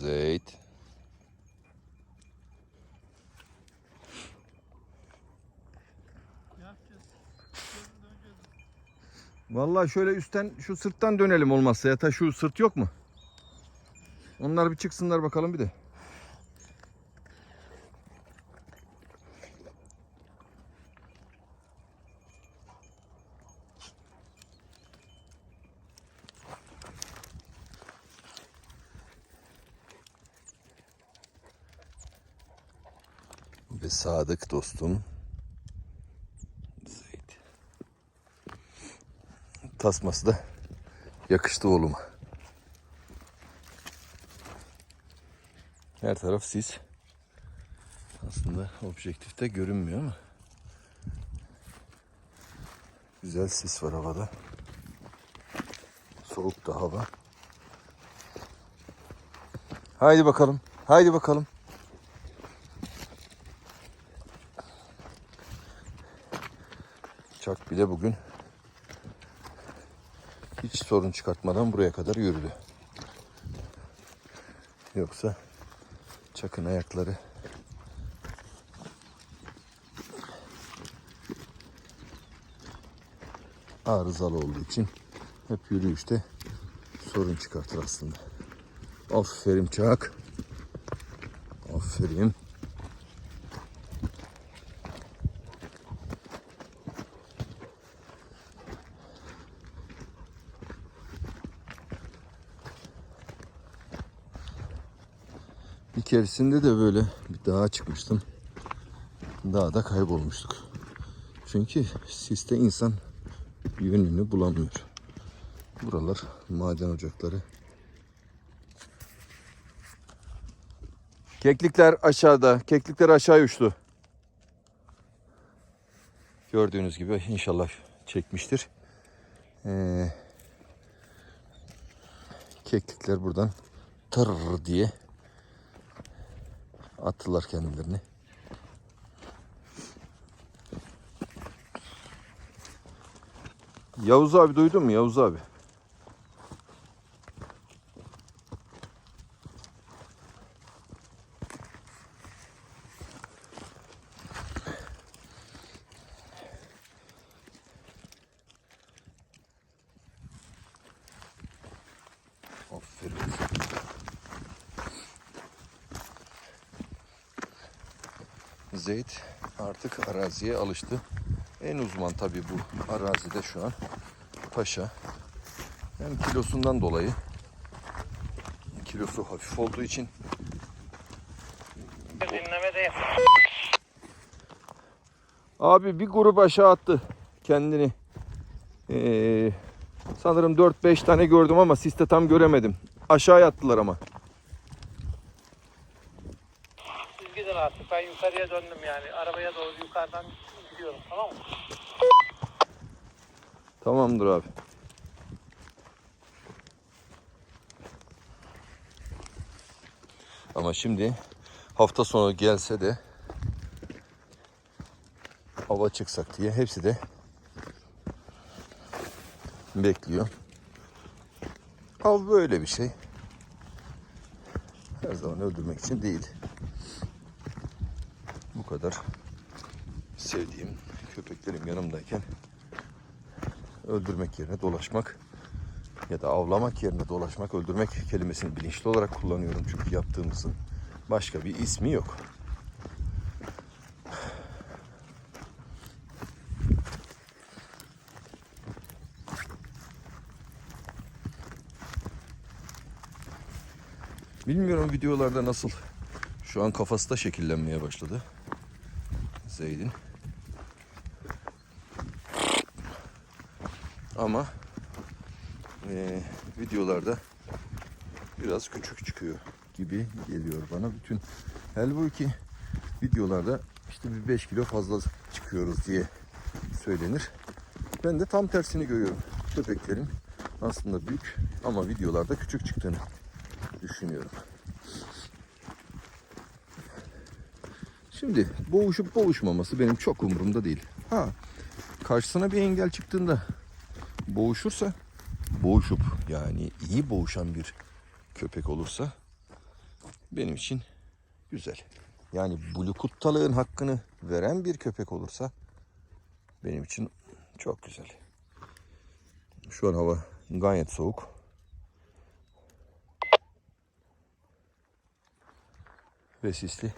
Zeyt. Vallahi şöyle üstten şu sırttan dönelim olmazsa ya ta şu sırt yok mu? Onlar bir çıksınlar bakalım bir de. Sadık dostum Zeyt. Tasması da yakıştı oğluma. Her taraf sis. Aslında objektifte görünmüyor ama güzel sis var havada. Soğuk da hava. Haydi bakalım. Haydi bakalım. Çak bile bugün hiç sorun çıkartmadan buraya kadar yürüdü. Yoksa çakın ayakları arızalı olduğu için hep yürüyüşte sorun çıkartır aslında. Aferin çak. Aferin. Keresinde de böyle bir dağa çıkmıştım. Dağda kaybolmuştuk. Çünkü siste insan yönünü bulamıyor. Buralar maden ocakları. Keklikler aşağıda. Keklikler aşağı uçtu. Gördüğünüz gibi inşallah çekmiştir. Ee, keklikler buradan tır diye attılar kendilerini. Yavuz abi duydun mu Yavuz abi? Aferin. Zeyt artık araziye alıştı. En uzman tabii bu arazide şu an paşa. Hem kilosundan dolayı kilosu hafif olduğu için abi bir grup aşağı attı kendini. Ee, sanırım 4-5 tane gördüm ama siste tam göremedim. Aşağıya attılar ama. Siz gidin artık. Ben yukarıya döndüm yani. Arabaya doğru yukarıdan gidiyorum. Tamam mı? Tamamdır abi. Ama şimdi hafta sonu gelse de hava çıksak diye hepsi de bekliyor. Av böyle bir şey. Her zaman öldürmek için değil. Kadar sevdiğim köpeklerim yanımdayken öldürmek yerine dolaşmak ya da avlamak yerine dolaşmak, öldürmek kelimesini bilinçli olarak kullanıyorum. Çünkü yaptığımızın başka bir ismi yok. Bilmiyorum videolarda nasıl. Şu an kafası da şekillenmeye başladı. Zeyd'in. Ama eee, videolarda biraz küçük çıkıyor gibi geliyor bana. Bütün halbuki videolarda işte bir 5 kilo fazla çıkıyoruz diye söylenir. Ben de tam tersini görüyorum. Köpeklerin aslında büyük ama videolarda küçük çıktığını düşünüyorum. Şimdi boğuşup boğuşmaması benim çok umurumda değil. Ha karşısına bir engel çıktığında boğuşursa boğuşup yani iyi boğuşan bir köpek olursa benim için güzel. Yani Blukuttalığın hakkını veren bir köpek olursa benim için çok güzel. Şu an hava gayet soğuk. Ve sisli.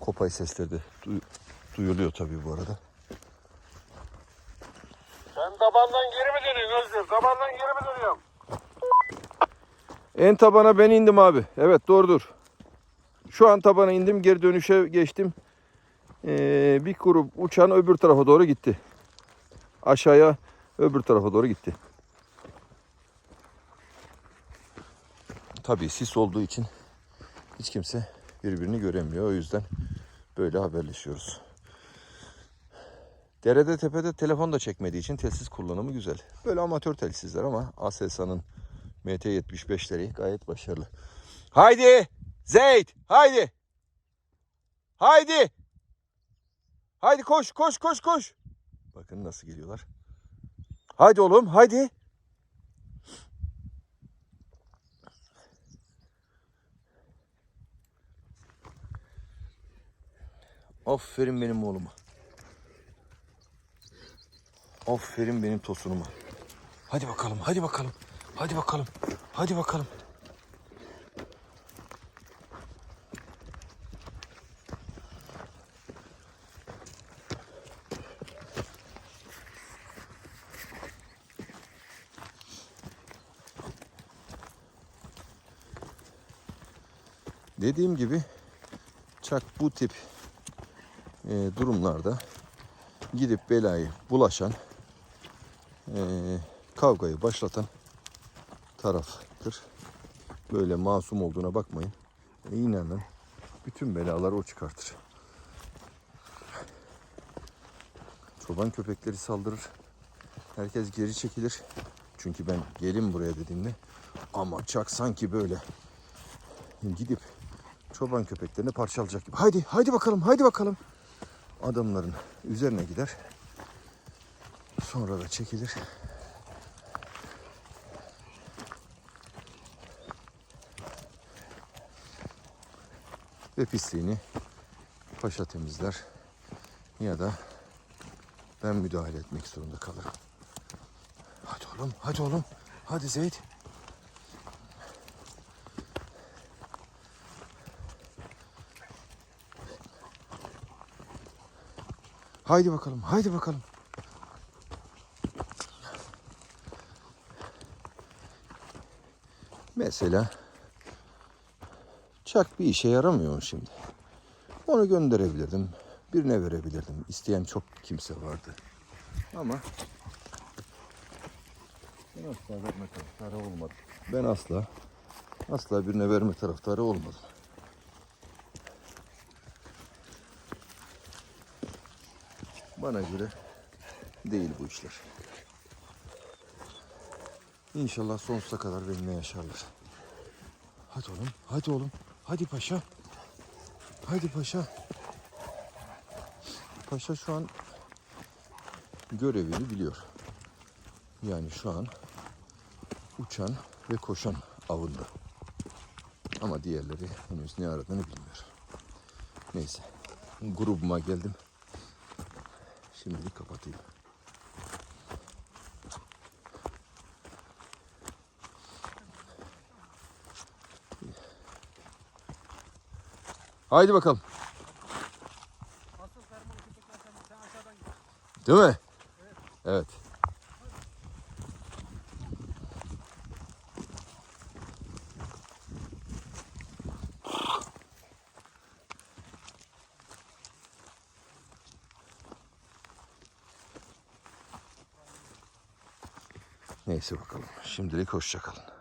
Kopay sesleri de duy- duyuluyor tabii bu arada. Sen tabandan geri mi dönüyorsun Özgür? Tabandan geri mi dönüyorsun? En tabana ben indim abi. Evet doğrudur. Şu an tabana indim. Geri dönüşe geçtim. Ee, bir grup uçan öbür tarafa doğru gitti. Aşağıya öbür tarafa doğru gitti. Tabii sis olduğu için hiç kimse birbirini göremiyor. O yüzden böyle haberleşiyoruz. Derede tepede telefon da çekmediği için telsiz kullanımı güzel. Böyle amatör telsizler ama Aselsan'ın MT75'leri gayet başarılı. Haydi! Zeyt! Haydi! Haydi! Haydi koş koş koş koş. Bakın nasıl geliyorlar. Haydi oğlum haydi. Aferin benim oğluma. Aferin benim tosunuma. Hadi bakalım, hadi bakalım. Hadi bakalım. Hadi bakalım. Dediğim gibi çak bu tip e, durumlarda gidip belayı bulaşan e, kavgayı başlatan taraftır. Böyle masum olduğuna bakmayın. E, inanın bütün belaları o çıkartır. Çoban köpekleri saldırır. Herkes geri çekilir. Çünkü ben gelin buraya dediğimde ama çak sanki böyle gidip çoban köpeklerini parçalayacak gibi. Haydi, haydi bakalım, haydi bakalım. Adamların üzerine gider. Sonra da çekilir. Ve pisliğini paşa temizler. Ya da ben müdahale etmek zorunda kalırım. Hadi oğlum, hadi oğlum. Hadi Zeyd. Haydi bakalım, haydi bakalım. Mesela çak bir işe yaramıyor şimdi. Onu gönderebilirdim. Birine verebilirdim. İsteyen çok kimse vardı. Ama ben asla verme taraftarı olmadım. Ben asla asla birine verme taraftarı olmadım. Bana göre değil bu işler. İnşallah sonsuza kadar benimle yaşarlar. Hadi oğlum, hadi oğlum. Hadi paşa. Hadi paşa. Paşa şu an görevini biliyor. Yani şu an uçan ve koşan avında. Ama diğerleri henüz ne aradığını bilmiyor. Neyse. Grubuma geldim. Şimdilik kapatayım. Haydi bakalım. Değil mi? Evet. Neyse bakalım. Şimdilik hoşça kalın.